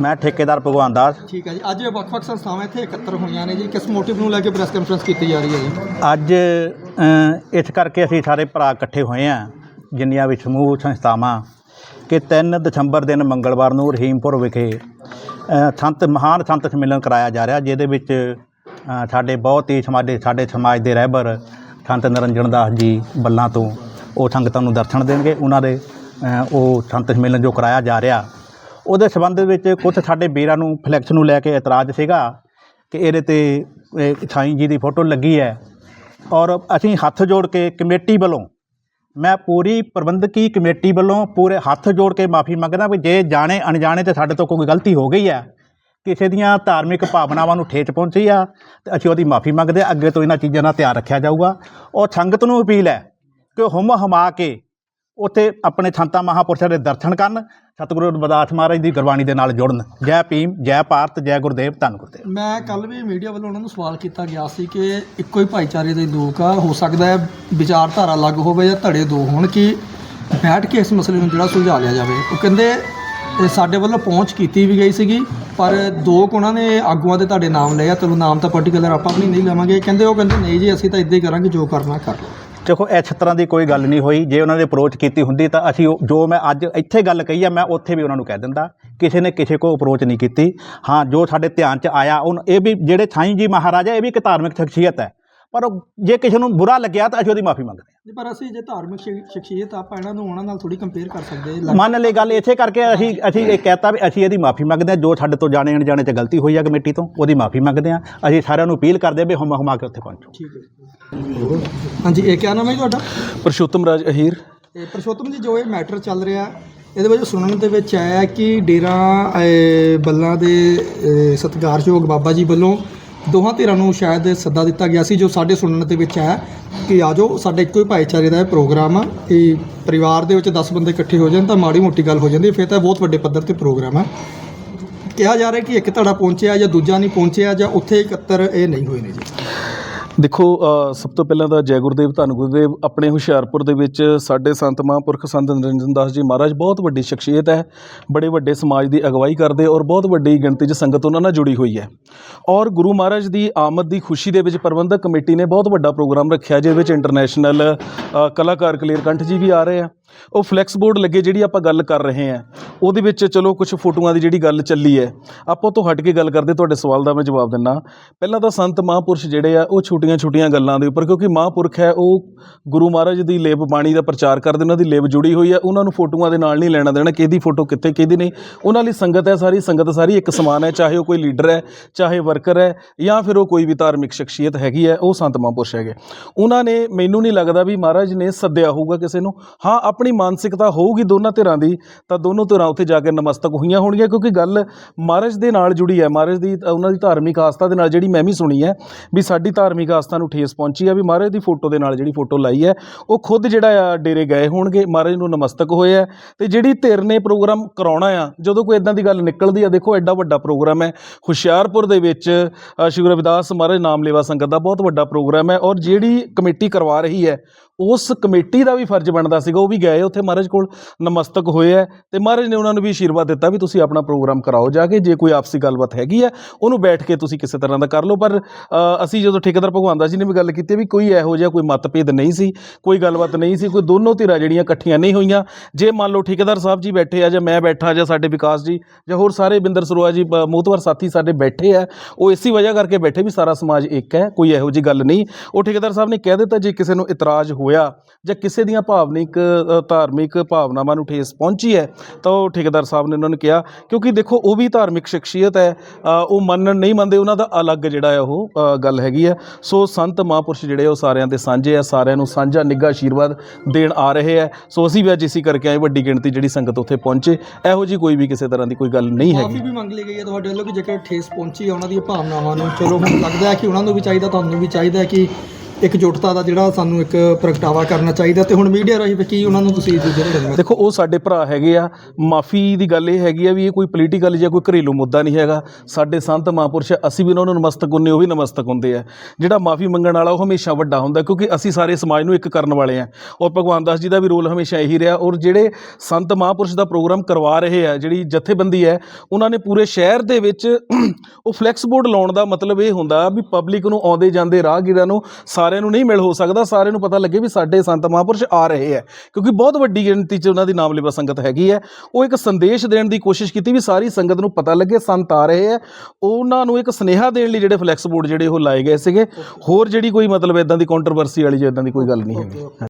ਮੈਂ ਠੇਕੇਦਾਰ ਭਗਵਾਨ ਦਾਸ। ਠੀਕ ਹੈ ਜੀ। ਅੱਜ ਵੱਖ-ਵੱਖ ਸੰਸਥਾਵਾਂ ਇੱਥੇ ਇਕੱਤਰ ਹੋਈਆਂ ਨੇ ਜੀ। ਕਿਸ ਮੋਟਿਵ ਨੂੰ ਲੈ ਕੇ ਪ੍ਰੈਸ ਕਾਨਫਰੰਸ ਕੀਤੀ ਜਾ ਰਹੀ ਹੈ ਜੀ? ਅੱਜ ਅ, ਇਸ ਕਰਕੇ ਅਸੀਂ ਸਾਰੇ ਭਰਾ ਇਕੱਠੇ ਹੋਏ ਆ ਜਿੰਨੀਆਂ ਵੀ ਸਮੂਹ ਸੰਸਥਾਵਾਂ ਕਿ 3 ਦਸੰਬਰ ਦਿਨ ਮੰਗਲਵਾਰ ਨੂੰ ਰਹੀਮਪੁਰ ਵਿਖੇ ਅ, ਸੰਤ ਮਹਾਨ ਸੰਤ ਸੰਮੇਲਨ ਕਰਾਇਆ ਜਾ ਰਿਹਾ ਜਿਹਦੇ ਵਿੱਚ ਅ, ਸਾਡੇ ਬਹੁਤ ਹੀ ਸਮਾਜੇ ਸਾਡੇ ਸਮਾਜ ਦੇ ਰਹਿਬਰ ਸੰਤ ਨਰਿੰਜਨ ਦਾਸ ਜੀ ਬੱਲਾਂ ਤੋਂ ਉਹ ਸੰਗਤਾਂ ਨੂੰ ਦਰਸ਼ਨ ਦੇਣਗੇ। ਉਹਨਾਂ ਦੇ ਅ, ਉਹ ਸੰਤ ਸੰਮੇਲਨ ਜੋ ਕਰਾਇਆ ਜਾ ਰਿਹਾ ਉਹਦੇ ਸੰਬੰਧ ਵਿੱਚ ਕੁਝ ਸਾਡੇ ਵੀਰਾਂ ਨੂੰ ਫਲੈਕਸ ਨੂੰ ਲੈ ਕੇ ਇਤਰਾਜ਼ ਸੀਗਾ ਕਿ ਇਹਦੇ ਤੇ ਸਾਈਂ ਜੀ ਦੀ ਫੋਟੋ ਲੱਗੀ ਹੈ ਔਰ ਅਸੀਂ ਹੱਥ ਜੋੜ ਕੇ ਕਮੇਟੀ ਵੱਲੋਂ, ਮੈਂ ਪੂਰੀ ਪ੍ਰਬੰਧਕੀ ਕਮੇਟੀ ਵੱਲੋਂ ਪੂਰੇ ਹੱਥ ਜੋੜ ਕੇ ਮਾਫੀ ਮੰਗਦਾ ਵੀ ਜੇ ਜਾਣੇ, ਅਣਜਾਣੇ ਤੇ ਸਾਡੇ ਤੋਂ ਕੋਈ ਗਲਤੀ ਹੋ ਗਈ ਹੈ, ਕਿਸੇ ਦੀਆਂ ਧਾਰਮਿਕ ਭਾਵਨਾਵਾਂ ਨੂੰ ਠੇਚ ਪਹੁੰਚੀ ਆ, ਤੇ ਅਸੀਂ ਉਹਦੀ ਮਾਫੀ ਮੰਗਦੇ ਹਾਂ। ਅੱਗੇ ਤੋਂ ਇਹਨਾਂ ਚੀਜ਼ਾਂ ਦਾ ਧਿਆਨ ਰੱਖਿਆ ਜਾਊਗਾ ਔਰ ਸੰਗਤ ਨੂੰ ਅਪੀਲ ਹੈ ਕਿ ਉਹ ਹੁਮ ਹਮਾ ਕੇ ਉੱਥੇ ਆਪਣੇ ਸੰਤਾਂ ਮਹਾਪੁਰਸ਼ਾਂ ਦੇ ਦਰਸ਼ਨ ਕਰਨ, ਸਤਿਗੁਰੂ ਰਵਿਦਾਸ ਮਹਾਰਾਜ ਦੀ ਗੁਰਬਾਣੀ ਦੇ ਨਾਲ ਜੁੜਨ। ਜੈ ਭੀਮ, ਜੈ ਭਾਰਤ, ਜੈ ਗੁਰਦੇਵ, ਧੰਨ ਗੁਰਦੇਵ। ਮੈਂ ਕੱਲ ਵੀ ਮੀਡੀਆ ਵੱਲੋਂ ਉਹਨਾਂ ਨੂੰ ਸਵਾਲ ਕੀਤਾ ਗਿਆ ਸੀ ਕਿ ਇੱਕੋ ਹੀ ਭਾਈਚਾਰੇ ਦੇ ਲੋਕ ਆ, ਹੋ ਸਕਦਾ ਹੈ ਵਿਚਾਰਧਾਰਾ ਅਲੱਗ ਹੋਵੇ ਜਾਂ ਧੜੇ ਦੋ ਹੋਣ ਕਿ ਬੈਠ ਕੇ ਇਸ ਮਸਲੇ ਨੂੰ ਜਿਹੜਾ ਸੁਲਝਾ ਲਿਆ ਜਾਵੇ। ਉਹ ਕਹਿੰਦੇ, ਇਹ ਸਾਡੇ ਵੱਲੋਂ ਪਹੁੰਚ ਕੀਤੀ ਵੀ ਗਈ ਸੀਗੀ, ਪਰ ਦੋ ਕੁ ਉਹਨਾਂ ਨੇ ਆਗੂਆਂ ਦੇ ਤੁਹਾਡੇ ਨਾਮ ਲਏ ਆ, ਚਲੋ ਨਾਮ ਤਾਂ ਪਾਰਟਿਕੂਲਰ ਆਪਾਂ ਵੀ ਨਹੀਂ ਲਵਾਂਗੇ। ਕਹਿੰਦੇ, ਉਹ ਕਹਿੰਦੇ, ਨਹੀਂ ਜੀ, ਅਸੀਂ ਤਾਂ ਇਦਾਂ ਹੀ ਕਰਾਂਗੇ, ਜੋ ਕਰਨਾ ਕਰ ਲਓ। ਦੇਖੋ ਇਸ ਤਰ੍ਹਾਂ ਦੀ ਕੋਈ ਗੱਲ ਨਹੀਂ ਹੋਈ। ਜੇ ਉਹਨਾਂ ਨੇ ਅਪਰੋਚ ਕੀਤੀ ਹੁੰਦੀ ਤਾਂ ਅਸੀਂ ਉਹ- ਜੋ ਮੈਂ ਅੱਜ ਇੱਥੇ ਗੱਲ ਕਹੀ ਆ, ਮੈਂ ਉੱਥੇ ਵੀ ਉਹਨਾਂ ਨੂੰ ਕਹਿ ਦਿੰਦਾ, ਕਿਸੇ ਨੇ ਕਿਸੇ ਕੋ ਅਪਰੋਚ ਨਹੀਂ ਕੀਤੀ। ਹਾਂ, ਜੋ ਸਾਡੇ ਧਿਆਨ 'ਚ ਆਇਆ ਉਹ ਇਹ ਵੀ ਜਿਹੜੇ ਛਾਈ ਜੀ ਮਹਾਰਾਜਾ ਇਹ ਵੀ ਇੱਕ ਧਾਰਮਿਕ ਸ਼ਖਸੀਅਤ ਹੈ। ਪਰ ਉਹ ਜੇ ਕਿਸੇ ਨੂੰ ਬੁਰਾ ਲੱਗਿਆ ਤਾਂ ਅਸੀਂ ਉਹਦੀ ਮਾਫੀ ਮੰਗਦੇ ਨਹੀਂ ਪਰ ਅਸੀਂ ਜੇ ਧਾਰਮਿਕ ਸ਼ਖ- ਸ਼ਖਸੀਅਤ ਆ, ਆਪਾਂ ਇਹਨਾਂ ਨੂੰ ਉਹਨਾਂ ਨਾਲ ਥੋੜੀ ਕੰਪੇਅਰ ਕਰ ਸਕਦੇ ਹਾਂ ਮੰਨ ਲਈ ਗੱਲ ਇਸੇ ਕਰਕੇ ਅਸੀਂ ਅਸੀਂ ਇਹ ਕਹਿਤਾ ਵੀ ਅਸੀਂ ਇਹਦੀ ਮਾਫੀ ਮੰਗਦੇ ਹਾਂ ਜੋ ਸਾਡੇ ਤੋਂ ਜਾਣੇ ਅਣਜਾਣੇ 'ਚ ਗਲਤੀ ਹੋਈ ਆ ਕਮੇਟੀ ਤੋਂ ਉਹਦੀ ਮਾਫੀ ਮੰਗਦੇ ਹਾਂ। ਅਸੀਂ ਸਾਰਿਆਂ ਨੂੰ ਅਪੀਲ ਕਰਦੇ ਹਾਂ ਵੀ ਹਮ ਹਮਾ ਕੇ ਉੱਥੇ ਪਹੁੰਚੋ। ਠੀਕ ਹੈ ਹਾਂਜੀ ਇਹ ਕਿਆ ਨਾਮ ਹੈ ਜੀ ਤੁਹਾਡਾ? ਪਰਸ਼ੋਤਮ ਰਾਜ ਅਹੀਰ। ਤੇ ਪਰਸ਼ੋਤਮ ਜੀ ਜੋ ਇਹ ਮੈਟਰ ਚੱਲ ਰਿਹਾ ਇਹਦੇ ਵਿੱਚ ਸੁਣਨ ਦੇ ਵਿੱਚ ਆਇਆ ਕਿ ਡੇਰਾ ਅਹ, ਬੱਲਾਂ ਦੇ ਅਹ, ਸਤਿਕਾਰਯੋਗ ਬਾਬਾ ਜੀ ਵੱਲੋਂ ਦੋਹਾਂ ਧਿਰਾਂ ਨੂੰ ਸ਼ਾਇਦ ਸੱਦਾ ਦਿੱਤਾ ਗਿਆ ਸੀ, ਜੋ ਸਾਡੇ ਸੁਣਨ ਦੇ ਵਿੱਚ ਆਇਆ ਕਿ ਆਜੋ ਸਾਡੇ ਇੱਕੋ ਹੀ ਭਾਈਚਾਰੇ ਦਾ ਇਹ ਪ੍ਰੋਗਰਾਮ ਆ ਇਹ ਪਰਿਵਾਰ ਦੇ ਵਿੱਚ 10 ਬੰਦੇ ਇਕੱਠੇ ਹੋ ਜਾਣ ਤਾਂ ਮਾੜੀ ਮੋਟੀ ਗੱਲ ਹੋ ਜਾਂਦੀ ਫਿਰ ਤਾਂ ਬਹੁਤ ਵੱਡੇ ਪੱਧਰ ਤੇ ਪ੍ਰੋਗਰਾਮ ਆ। ਕਿਹਾ ਜਾ ਰਿਹਾ ਕਿ ਇੱਕ ਧੜਾ ਪਹੁੰਚਿਆ ਜਾਂ ਦੂਜਾ ਨਹੀਂ ਪਹੁੰਚਿਆ ਜਾਂ ਉੱਥੇ ਇਕੱਤਰ ਇਹ ਨਹੀਂ ਹੋਏ ਨੇ ਜੀ। ਦੇਖੋ ਸਭ ਤੋਂ ਪਹਿਲਾਂ ਤਾਂ ਜੈ ਗੁਰਦੇਵ, ਧੰਨ ਗੁਰਦੇਵ, ਆਪਣੇ ਹੁਸ਼ਿਆਰਪੁਰ ਦੇ ਵਿੱਚ ਸਾਡੇ ਸੰਤ ਮਹਾਂਪੁਰਖ ਸੰਤ ਨਰਿੰਦਰ ਦਾਸ ਜੀ ਮਹਾਰਾਜ ਬਹੁਤ ਵੱਡੀ ਸ਼ਖਸੀਅਤ ਹੈ, ਬੜੇ ਵੱਡੇ ਸਮਾਜ ਦੀ ਅਗਵਾਈ ਕਰਦੇ ਔਰ ਬਹੁਤ ਵੱਡੀ ਗਿਣਤੀ 'ਚ ਸੰਗਤ ਉਹਨਾਂ ਨਾਲ ਜੁੜੀ ਹੋਈ ਹੈ। ਔਰ ਗੁਰੂ ਮਹਾਰਾਜ ਦੀ ਆਮਦ ਦੀ ਖੁਸ਼ੀ ਦੇ ਵਿੱਚ ਪ੍ਰਬੰਧਕ ਕਮੇਟੀ ਨੇ ਬਹੁਤ ਵੱਡਾ ਪ੍ਰੋਗਰਾਮ ਰੱਖਿਆ, ਜਿਹਦੇ ਵਿੱਚ ਇੰਟਰਨੈਸ਼ਨਲ ਕਲਾਕਾਰ ਕਲੀਅਰ ਜੀ ਵੀ ਆ ਰਹੇ ਆ। ਉਹ ਫਲੈਕਸ ਬੋਰਡ ਲੱਗੇ ਜਿਹੜੀ ਆਪਾਂ ਗੱਲ ਕਰ ਰਹੇ ਆ ਉਹਦੇ ਵਿੱਚ ਚਲੋ ਕੁਝ ਫੋਟੋਆਂ ਦੀ ਜਿਹੜੀ ਗੱਲ ਚੱਲੀ ਹੈ। ਆਪਾਂ ਤੋਂ ਹਟ ਕੇ ਗੱਲ ਕਰਦੇ ਤੁਹਾਡੇ ਸਵਾਲ ਦਾ ਮੈਂ ਜਵਾਬ ਦਿੰਨਾ ਪਹਿਲਾਂ ਤਾਂ ਸੰਤ ਮਹਾਂਪੁਰਸ਼ ਜਿਹੜੇ ਆ, ਉਹ ਛੋਟੀਆਂ-ਛੋਟੀਆਂ ਗੱਲਾਂ ਦੇ ਉੱਪਰ, ਕਿਉਂਕਿ ਮਹਾਂਪੁਰਖ ਹੈ, ਉਹ ਗੁਰੂ ਮਹਾਰਾਜ ਦੀ ਲੇਬ ਬਾਣੀ ਦਾ ਪ੍ਰਚਾਰ ਕਰਦੇ ਉਹਨਾਂ ਦੀ ਲੇਬ ਜੁੜੀ ਹੋਈ ਹੈ। ਉਹਨਾਂ ਨੂੰ ਫੋਟੋਆਂ ਦੇ ਨਾਲ ਨਹੀਂ ਲੈਣਾ ਦੇਣਾ, ਕਿਹਦੀ ਫੋਟੋ ਕਿੱਥੇ, ਕਿਹਦੀ ਨਹੀਂ। ਉਹਨਾਂ ਲਈ ਸੰਗਤ ਹੈ ਸਾਰੀ, ਸੰਗਤ ਸਾਰੀ ਇੱਕ ਸਮਾਨ ਹੈ, ਚਾਹੇ ਉਹ ਕੋਈ ਲੀਡਰ ਹੈ, ਚਾਹੇ ਵਰਕਰ ਹੈ, ਜਾਂ ਫਿਰ ਉਹ ਕੋਈ ਵੀ ਧਾਰਮਿਕ ਸ਼ਖਸੀਅਤ ਹੈਗੀ ਹੈ, ਉਹ ਸੰਤ ਮਹਾਂਪੁਰਸ਼ ਹੈਗੇ। ਉਹਨਾਂ ਨੇ, ਮੈਨੂੰ ਨਹੀਂ ਲੱਗਦਾ ਵੀ ਮਹਾਰਾਜ ਨੇ ਸੱਦਿਆ ਹੋਊਗਾ ਕਿਸੇ ਨੂੰ। ਹਾਂ ਆਪਣੀ ਮਾਨਸਿਕਤਾ ਹੋਊਗੀ ਦੋਨਾਂ ਧਿਰਾਂ ਦੀ, ਤਾਂ ਦੋਨੋਂ ਧਿਰਾਂ ਉੱਥੇ ਜਾ ਕੇ ਨਮਸਤਕ ਹੋਈਆਂ ਹੋਣਗੀਆਂ, ਕਿਉਂਕਿ ਗੱਲ ਮਹਾਰਾਜ ਦੇ ਨਾਲ ਜੁੜੀ ਹੈ। ਮਹਾਰਾਜ ਦੀ ਉਹਨਾਂ ਦੀ ਧਾਰਮਿਕ ਆਸਥਾ ਦੇ ਨਾਲ ਜਿਹੜੀ ਮੈਂ ਵੀ ਸੁਣੀ ਹੈ, ਵੀ ਸਾਡੀ ਧਾਰਮਿਕ ਆਸਥਾ ਨੂੰ ਠੇਸ ਪਹੁੰਚੀ ਆ ਵੀ ਮਹਾਰਾਜ ਦੀ ਫੋਟੋ ਦੇ ਨਾਲ ਜਿਹੜੀ ਫੋਟੋ ਲਾਈ ਹੈ, ਉਹ ਖੁਦ ਜਿਹੜਾ ਆ ਡੇਰੇ ਗਏ ਹੋਣਗੇ, ਮਹਾਰਾਜ ਨੂੰ ਨਮਸਤਕ ਹੋਏ ਆ ਤੇ ਜਿਹੜੀ ਧਿਰ ਨੇ ਪ੍ਰੋਗਰਾਮ ਕਰਾਉਣਾ ਆ, ਜਦੋਂ ਕੋਈ ਇਦਾਂ ਦੀ ਗੱਲ ਨਿਕਲਦੀ ਆ, ਦੇਖੋ ਐਡਾ ਵੱਡਾ ਪ੍ਰੋਗਰਾਮ ਹੈ। ਹੁਸ਼ਿਆਰਪੁਰ ਦੇ ਵਿੱਚ ਸ਼੍ਰੀ ਗੁਰੂ ਰਵਿਦਾਸ ਮਹਾਰਾਜ ਨਾਮ ਲੇਵਾ ਸੰਗਤ ਦਾ ਬਹੁਤ ਵੱਡਾ ਪ੍ਰੋਗਰਾਮ ਹੈ, ਔਰ ਜਿਹੜੀ ਕਮੇਟੀ ਕਰਵਾ ਰਹੀ ਹੈ ਉਸ ਕਮੇਟੀ ਦਾ ਵੀ ਫਰਜ਼ ਬਣਦਾ ਸੀਗਾ, ਉਹ ਵੀ ਗਏ ਉੱਥੇ ਮਹਾਰਾਜ ਕੋਲ ਨਮਸਤਕ ਹੋਏ ਹੈ ਤੇ ਮਹਾਰਾਜ ਨੇ ਉਹਨਾਂ ਨੂੰ ਵੀ ਆਸ਼ੀਰਵਾਦ ਦਿੱਤਾ ਵੀ ਤੁਸੀਂ ਆਪਣਾ ਪ੍ਰੋਗਰਾਮ ਕਰਾਓ ਜਾ ਕੇ, ਜੇ ਕੋਈ ਆਪਸੀ ਗੱਲਬਾਤ ਹੈਗੀ ਹੈ ਉਹਨੂੰ ਬੈਠ ਕੇ ਤੁਸੀਂ ਕਿਸੇ ਤਰ੍ਹਾਂ ਦਾ ਕਰ ਲਓ। ਪਰ ਅਸੀਂ ਜਦੋਂ ਠੇਕੇਦਾਰ ਭਗਵਾਨ ਦਾਸ ਜੀ ਨੇ ਵੀ ਗੱਲ ਕੀਤੀ ਵੀ ਕੋਈ ਇਹੋ ਜਿਹਾ ਕੋਈ ਮਤਭੇਦ ਨਹੀਂ ਸੀ, ਕੋਈ ਗੱਲਬਾਤ ਨਹੀਂ ਸੀ, ਕੋਈ ਦੋਨੋਂ ਧਿਰਾਂ ਜਿਹੜੀਆਂ ਇਕੱਠੀਆਂ ਨਹੀਂ ਹੋਈਆਂ, ਜੇ ਮੰਨ ਲਓ ਠੇਕੇਦਾਰ ਸਾਹਿਬ ਜੀ ਬੈਠੇ ਆ ਜਾਂ ਮੈਂ ਬੈਠਾ ਜਾਂ ਸਾਡੇ ਵਿਕਾਸ ਜੀ ਜਾਂ ਹੋਰ ਸਾਰੇ ਬਿੰਦਰ ਸਰੋਆ ਜੀ, ਬ- ਮੋਹਤਵਰ ਸਾਥੀ ਸਾਡੇ ਬੈਠੇ ਆ, ਉਹ ਇਸੇ ਵਜ੍ਹਾ ਕਰਕੇ ਬੈਠੇ ਵੀ ਸਾਰਾ ਸਮਾਜ ਇੱਕ ਹੈ, ਕੋਈ ਇਹੋ ਜਿਹੀ ਗੱਲ ਨਹੀਂ। ਉਹ ਠੇਕੇਦਾਰ ਸਾਹਿਬ ਨੇ ਕਹਿ ਦਿੱਤਾ, ਜੇ ਕਿਸੇ ਨੂੰ ਇਤਰਾਜ਼ ਹੋ ਹੋਇਆ ਜਾਂ ਕਿਸੇ ਦੀਆਂ ਭਾਵਨਿਕ ਧਾਰਮਿਕ ਭਾਵਨਾਵਾਂ ਨੂੰ ਠੇਸ ਪਹੁੰਚੀ ਹੈ, ਤਾਂ ਉਹ ਠੇਕੇਦਾਰ ਸਾਹਿਬ ਨੇ ਉਹਨਾਂ ਨੂੰ ਕਿਹਾ, ਕਿਉਂਕਿ ਦੇਖੋ ਉਹ ਵੀ ਧਾਰਮਿਕ ਸ਼ਖਸੀਅਤ ਹੈ ਉਹ ਮੰਨਣ ਨਹੀਂ ਮੰਨਦੇ, ਉਹਨਾਂ ਦਾ ਅਲੱਗ ਜਿਹੜਾ ਹੈ ਉਹ ਗੱਲ ਹੈਗੀ ਹੈ। ਸੋ ਸੰਤ ਮਹਾਂਪੁਰਸ਼ ਜਿਹੜੇ ਉਹ ਸਾਰਿਆਂ ਦੇ ਸਾਂਝੇ ਆ, ਸਾਰਿਆਂ ਨੂੰ ਸਾਂਝਾ ਨਿੱਘਾ ਆਸ਼ੀਰਵਾਦ ਦੇਣ ਆ ਰਹੇ ਹੈ ਸੋ ਅਸੀਂ ਵੀ ਅੱਜ ਇਸੀ ਕਰਕੇ ਆਏ, ਵੱਡੀ ਗਿਣਤੀ ਜਿਹੜੀ ਸੰਗਤ ਉੱਥੇ ਪਹੁੰਚੇ, ਇਹੋ ਜੀ ਕੋਈ ਵੀ ਕਿਸੇ ਤਰ੍ਹਾਂ ਦੀ ਕੋਈ ਗੱਲ ਨਹੀਂ ਹੈਗੀ। ਮਾਫੀ ਵੀ ਮੰਗ ਲਈ ਗਈ ਹੈ ਤੁਹਾਡੇ ਵੱਲੋਂ ਕਿ ਜੇਕਰ ਠੇਸ ਪਹੁੰਚੀ ਹੈ ਉਹਨਾਂ ਦੀਆਂ ਭਾਵਨਾਵਾਂ ਨੂੰ, ਚਲੋ ਹੁਣ ਲੱਗਦਾ ਹੈ ਕਿ ਉਹਨਾਂ ਨੂੰ ਵੀ ਚਾਹੀਦਾ, ਤੁਹਾਨੂੰ ਵੀ ਚਾਹੀਦਾ ਹੈ ਕਿ ਇਕਜੁੱਟਤਾ ਦਾ ਜਿਹੜਾ ਸਾਨੂੰ ਇੱਕ ਪ੍ਰਗਟਾਵਾ ਕਰਨਾ ਚਾਹੀਦਾ ਤੇ ਹੁਣ ਮੀਡੀਆ ਰਾਹੀਂ ਵੀ ਕੀ ਉਹਨਾਂ ਨੂੰ ਤੁਸੀਂ ਦੂਜੇ ਦੇਖੋ, ਉਹ ਸਾਡੇ ਭਰਾ ਹੈਗੇ ਆ। ਮਾਫੀ ਦੀ ਗੱਲ ਇਹ ਹੈਗੀ ਆ ਵੀ ਇਹ ਕੋਈ ਪੋਲੀਟੀਕਲ ਜਾਂ ਕੋਈ ਘਰੇਲੂ ਮੁੱਦਾ ਨਹੀਂ ਹੈਗਾ। ਸਾਡੇ ਸੰਤ ਮਹਾਂਪੁਰਸ਼, ਅਸੀਂ ਵੀ ਉਹਨਾਂ ਨੂੰ ਨਮਸਤਕ ਹੁੰਦੇ, ਉਹ ਵੀ ਨਮਸਤਕ ਹੁੰਦੇ ਆ। ਜਿਹੜਾ ਮਾਫੀ ਮੰਗਣ ਵਾਲਾ ਉਹ ਹਮੇਸ਼ਾ ਵੱਡਾ ਹੁੰਦਾ, ਕਿਉਂਕਿ ਅਸੀਂ ਸਾਰੇ ਸਮਾਜ ਨੂੰ ਇੱਕ ਕਰਨ ਵਾਲੇ ਆ। ਔਰ ਭਗਵਾਨ ਦਾਸ ਜੀ ਦਾ ਵੀ ਰੋਲ ਹਮੇਸ਼ਾ ਇਹੀ ਰਿਹਾ। ਔਰ ਜਿਹੜੇ ਸੰਤ ਮਹਾਂਪੁਰਸ਼ ਦਾ ਪ੍ਰੋਗਰਾਮ ਕਰਵਾ ਰਹੇ ਆ, ਜਿਹੜੀ ਜਥੇਬੰਦੀ ਹੈ, ਉਹਨਾਂ ਨੇ ਪੂਰੇ ਸ਼ਹਿਰ ਦੇ ਵਿੱਚ ਉਹ ਫਲੈਕਸ ਬੋਰਡ ਲਾਉਣ ਦਾ ਮਤਲਬ ਇਹ ਹੁੰਦਾ ਵੀ ਪਬਲਿਕ ਨੂੰ ਆਉਂਦੇ ਜਾਂਦੇ ਰਾਹਗੀਰਾਂ ਨੂੰ ਸਾਰਿਆਂ ਨੂੰ ਨਹੀਂ ਮਿਲ ਹੋ ਸਕਦਾ, ਸਾਰਿਆਂ ਨੂੰ ਪਤਾ ਲੱਗੇ ਵੀ ਸਾਡੇ ਸੰਤ ਮਹਾਂਪੁਰਸ਼ ਆ ਰਹੇ ਹੈ, ਕਿਉਂਕਿ ਬਹੁਤ ਵੱਡੀ ਗਿਣਤੀ 'ਚ ਉਹਨਾਂ ਦੀ ਨਾਮਲੇਵਾ ਸੰਗਤ ਹੈਗੀ ਹੈ। ਉਹ ਇੱਕ ਸੰਦੇਸ਼ ਦੇਣ ਦੀ ਕੋਸ਼ਿਸ਼ ਕੀਤੀ ਵੀ ਸਾਰੀ ਸੰਗਤ ਨੂੰ ਪਤਾ ਲੱਗੇ, ਸੰਤ ਆ ਰਹੇ ਹੈ। ਉਹਨਾਂ ਨੂੰ ਇੱਕ ਸੁਨੇਹਾ ਦੇਣ ਲਈ ਜਿਹੜੇ ਫਲੈਕਸ ਬੋਰਡ ਜਿਹੜੇ ਉਹ ਲਾਏ ਗਏ ਸੀਗੇ। ਹੋਰ ਜਿਹੜੀ ਕੋਈ ਮਤਲਬ ਇਦਾਂ ਦੀ ਕੰਟਰੋਵਰਸੀ ਵਾਲੀ ਜਾਂ ਇਦਾਂ ਦੀ ਕੋਈ ਗੱਲ ਨਹੀਂ ਹੈਗੀ।